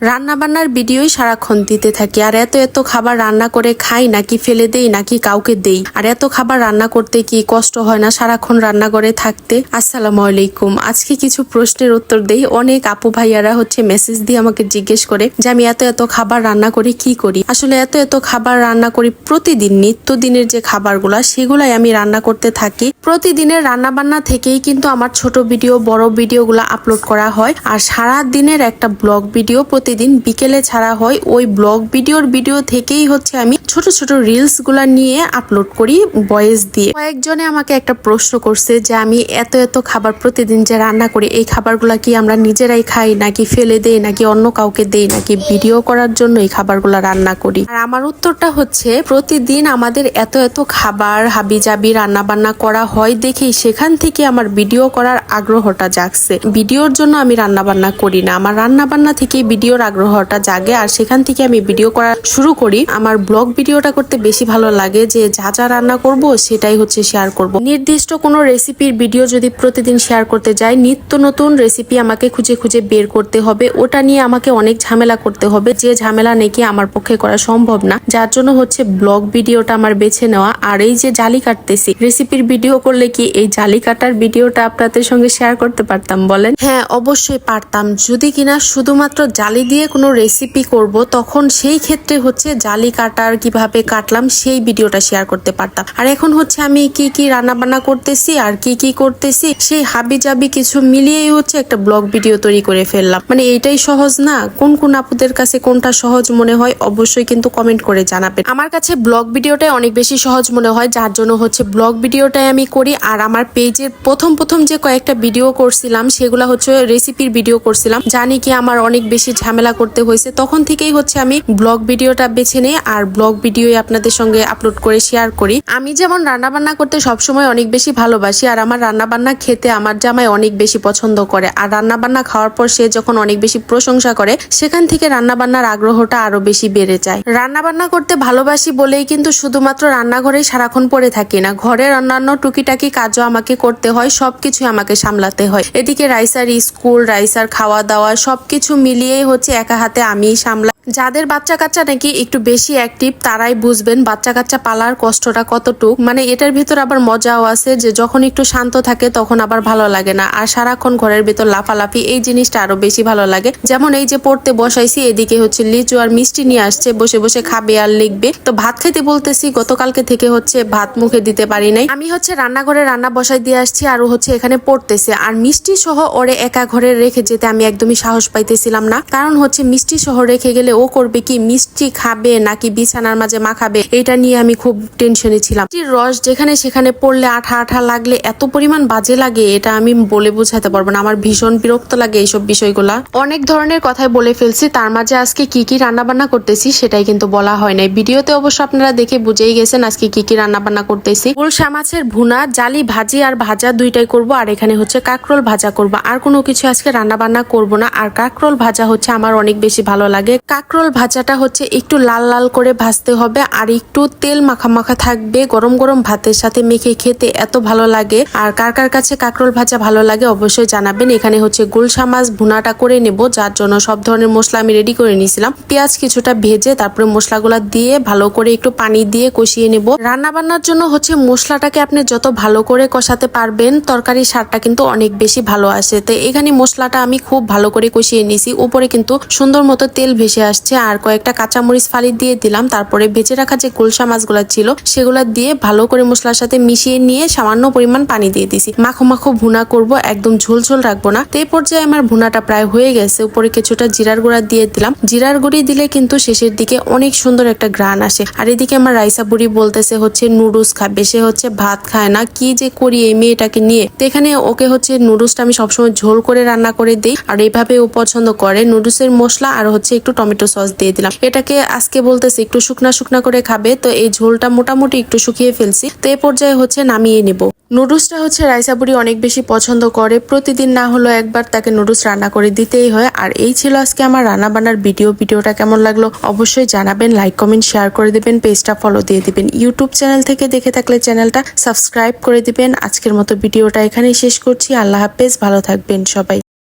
রান্না বান্নার ভিডিওই সারাক্ষণ দিতে থাকি। আর এত এত খাবার রান্না করে খাই, নাকি ফেলে দেই, নাকি কাউকে দেই। আর এত খাবার রান্না করতে কি কষ্ট হয় না সারাক্ষণ রান্নাঘরে থাকতে? আসসালামু আলাইকুম। আজকে কিছু প্রশ্নের উত্তর দেই। অনেক আপু ভাইয়ারা হচ্ছে মেসেজ দিয়ে আমাকে জিজ্ঞেস করে যে, আমি এত এত খাবার রান্না করি, কি করি? আসলে এত এত খাবার রান্না করি প্রতিদিন, নিত্যদিনের যে খাবারগুলা, সেগুলাই আমি রান্না করতে থাকি। প্রতিদিনের রান্না বান্না থেকেই কিন্তু আমার ছোট ভিডিও, বড় ভিডিওগুলো আপলোড করা হয়। আর সারা দিনের একটা ব্লগ ভিডিও প্রতিদিন বিকেলে ছাড়া হয় ওই ব্লগ ভিডিওর ভিডিও থেকেই হচ্ছে আমি ছোট ছোট রিলসগুলা নিয়ে আপলোড করি ভয়েস দিয়ে। কয়েকজনে আমাকে একটা প্রশ্ন করছে যে আমি এত এত খাবার প্রতিদিন যে রান্না করি, এই খাবারগুলা কি আমরা নিজেরাই খাই নাকি ফেলে দেই নাকি অন্য কাউকে দেই নাকি ভিডিও করার জন্য এই খাবারগুলা রান্না করি? আর আমার উত্তরটা হচ্ছে প্রতিদিন আমাদের এত এত খাবার হাবি জাবি রান্না বান্না করা হয় দেখেই সেখান থেকে আমার ভিডিও করার আগ্রহটা জাগছে। ভিডিওর জন্য আমি রান্না বান্না করি না। আমার রান্না বান্না থেকেই ভিডিওর আগ্রহটা জাগে, আর সেখান থেকে আমি ভিডিও করা শুরু করি। আমার ব্লগ ভিডিওটা করতে বেশি ভালো লাগে, যে যা যা রান্না করব সেটাই হচ্ছে শেয়ার করব। নির্দিষ্ট কোনো রেসিপির ভিডিও যদি প্রতিদিন শেয়ার করতে যাই, নিত্য নতুন রেসিপি আমাকে খুঁজে খুঁজে বের করতে হবে। ওটা নিয়ে আমাকে অনেক ঝামেলা করতে হবে, যে ঝামেলা নাকি আমার পক্ষে করা সম্ভব না। যার জন্য হচ্ছে ব্লগ ভিডিওটা আমার বেছে নেওয়া। আর এই যে জালি কাটতেছি রেসিপির ভিডিও করলে কি এই জালি কাটার ভিডিওটা আপনাদের সঙ্গে শেয়ার করতে পারতাম বলেন? হ্যাঁ অবশ্যই পারতাম। যদি কিনা শুধুমাত্র জালি দিয়ে কোনো রেসিপি করব, তখন সেই ক্ষেত্রে হচ্ছে জালি কাটার কীভাবে কাটলাম সেই ভিডিওটা শেয়ার করতে পারতাম। আর এখন হচ্ছে আমি কি কি রান্না বান্না করতেছি, আর কি কি করতেছি, সেই হাবি জাবি কিছু মিলিয়েই হচ্ছে একটা ব্লগ ভিডিও তৈরি করে ফেললাম। মানে এইটাই সহজ না? কোন কোন আপুদের কাছে কোনটা সহজ মনে হয় অবশ্যই কিন্তু কমেন্ট করে জানাবেন। আমার কাছে ব্লগ ভিডিওটাই অনেক বেশি সহজ মনে হয়, যার জন্য হচ্ছে ব্লগ ভিডিওটাই আমি করি, আর আমার পেজের প্রথম প্রথম যে কয়েকটা ভিডিও করছিলাম, সেগুলো হচ্ছে রেসিপির ভিডিও করছিলাম। জানি কি আমার অনেক বেশি ঝামেলা করতে হয়েছে, তখন থেকেই হচ্ছে আমি ব্লগ ভিডিওটা বেছে নিই আর ব্লগ ভিডিও আপনাদের সঙ্গে আপলোড করে শেয়ার করি। আমি যেমন রান্না বান্না করতে সবসময় অনেক বেশি ভালোবাসি আর আমার রান্না বান্না খেতে আমার জামাই অনেক বেশি পছন্দ করে। আর রান্না বান্না খাওয়ার পর সে যখন অনেক বেশি প্রশংসা করে, সেখান থেকে রান্না বান্নার আগ্রহটা আরও বেশি বেড়ে যায়। রান্না বান্না করতে ভালোবাসি বলেই কিন্তু শুধুমাত্র রান্নাঘরেই সারাক্ষণ পড়ে থাকি না। ঘরের অন্যান্য টুকিটাকি কাজও আমাকে করতে হয় সবকিছু আমাকে সামলাতে হয়। এদিকে রাইসার স্কুল, রাইসার খাওয়া দাওয়া সবকিছু মিলিয়েই হচ্ছে একা হাতে আমি সামলা, যাদের বাচ্চা কাচ্চা নাকি একটু বেশি অ্যাক্টিভ তারাই বুঝবেন বাচ্চা কাচ্চা পালার কষ্টটা কতটুক। মানে এটার ভিতর আবার মজাও আছে যে যখন একটু শান্ত থাকে তখন আবার ভালো লাগে না। আর সারাক্ষণ ঘরের ভিতর লাফালাফি, এই জিনিসটা আরও বেশি ভালো লাগে। যেমন এই যে পড়তে বসাইছি, এদিকে হচ্ছে লিচু আর মিষ্টি নিয়ে আসছে, বসে বসে খাবে আর লিখবে। তো ভাত খাইতে বলতেছি, গতকালকে থেকে হচ্ছে ভাত মুখে দিতে পারি নাই। আমি হচ্ছে রান্নাঘরে রান্না বসাই দিয়ে আসছি আর হচ্ছে এখানে পড়তেছে। আর মিষ্টি সহ ওরে একা ঘরে রেখে যেতে আমি একদমই সাহস পাইতেছিলাম না। কারণ হচ্ছে মিষ্টি সহ রেখে গেলে ও করবে কি মিষ্টি খাবে নাকি বিছানার মাঝে মাখাবে এটা নিয়ে আমি খুব টেনশনে ছিলাম। রস যেখানে সেখানে পড়লে আঠা আঠা লাগলে এত পরিমাণ বাজে লাগে, এটা আমি বলে বোঝাতে পারব না। আমার ভীষণ বিরক্ত লাগে এইসব বিষয়গুলা। অনেক ধরনের কথাই বলে ফেলছি, তার মাঝে আজকে কি কি রান্না বান্না করতেছি সেটাই কিন্তু বলা হয় নাই। ভিডিওতে অবশ্য আপনারা দেখে বুঝেই গেছেন আজকে কি কি রান্না বান্না করতেছি। গুলশা মাছের ভুনা, জালি ভাজি আর ভাজা দুইটাই করব, আর এখানে হচ্ছে কাকরোল ভাজা করব। আর কোনো কিছু আজকে রান্না বান্না করব না, আর কাকরোল ভাজা হচ্ছে আমার অনেক বেশি ভালো লাগে। কাকরোল ভাজাটা হচ্ছে একটু লাল লাল করে ভাজতে হবে আর একটু তেল মাখা মাখা থাকবে। গরম গরম ভাতের সাথে মেখে খেতে এত ভালো লাগে। আর কার কার কাছে কাকরোল ভাজা ভালো লাগে অবশ্যই জানাবেন। এখানে হচ্ছে গুলশা মাছ ভুনাটা করে নেব, যার জন্য সব ধরনের মশলা আমি রেডি করে নিয়েছিলাম। পেঁয়াজ কিছুটা ভেজে তারপরে মশলাগুলা দিয়ে ভালো করে একটু পানি দিয়ে কষিয়ে নেব। রান্না বান্নার জন্য হচ্ছে মশলাটাকে আপনি যত ভালো করে কষাতে পারবেন তরকারি স্বাদটা কিন্তু অনেক বেশি ভালো আসে। তো এখানে মশলাটা আমি খুব ভালো করে কষিয়ে নিয়েছি। উপরে কিন্তু সুন্দর মতো তেল ভেসে আসছে। আর কয়েকটা কাঁচামরিচ ফালি দিয়ে দিলাম। তারপরে ভেজে রাখা যে গুলশা মাছগুলো ছিল, সেগুলো দিয়ে ভালো করে মশলার সাথে মিশিয়ে নিয়ে সামান্য পরিমাণ পানি দিয়ে দিছি। মাখো মাখো ভুনা করব, একদম ঝোল ঝোল রাখব না। তো পর্যায়ে আমার ভুনাটা প্রায় হয়ে গেছে। উপরে কিছুটা জিরার গুঁড়া দিয়ে দিলাম। জিরার গুঁড়ি দিলে কিন্তু শেষের দিকে অনেক সুন্দর একটা গ্রান আসে। আর এদিকে আমার রাইসা বুড়ি বলতেছে হচ্ছে, নুডলস খাবে। সে হচ্ছে ভাত খায় না। কি যে করি এই মেয়েটাকে নিয়ে। তো এখানে ওকে হচ্ছে নুডলসটা আমি সবসময় ঝোল করে রান্না করে দিই। আর এইভাবে ও পছন্দ করে। নুডলসের মশলা আর হচ্ছে একটু টমেটো সস দিয়ে দিলাম। এটাকে আজকে বলতেছে একটু শুকনা শুকনা করে খাবে, তো এই ঝোলটা মোটামুটি একটু শুকিয়ে ফেলছি। তো এই পর্যায়ে হচ্ছে নামিয়ে নেব। নুডলসটা হচ্ছে রাইসাবুড়ি অনেক বেশি পছন্দ করে, প্রতিদিন না হলেও একবার তাকে নুডলস রান্না করে দিতেই হয়। আর এই ছিল আজকে আমার রান্না বান্নার ভিডিও। ভিডিওটা কেমন লাগল অবশ্যই জানাবেন, লাইক, কমেন্ট, শেয়ার করে দিবেন, পেজটা ফলো দিয়ে দিবেন। ইউটিউব চ্যানেল থেকে দেখে থাকলে চ্যানেলটা সাবস্ক্রাইব করে দিবেন। আজকের মতো ভিডিওটা এখানেই শেষ করছি। আল্লাহ হাফেজ, ভালো থাকবেন সবাই।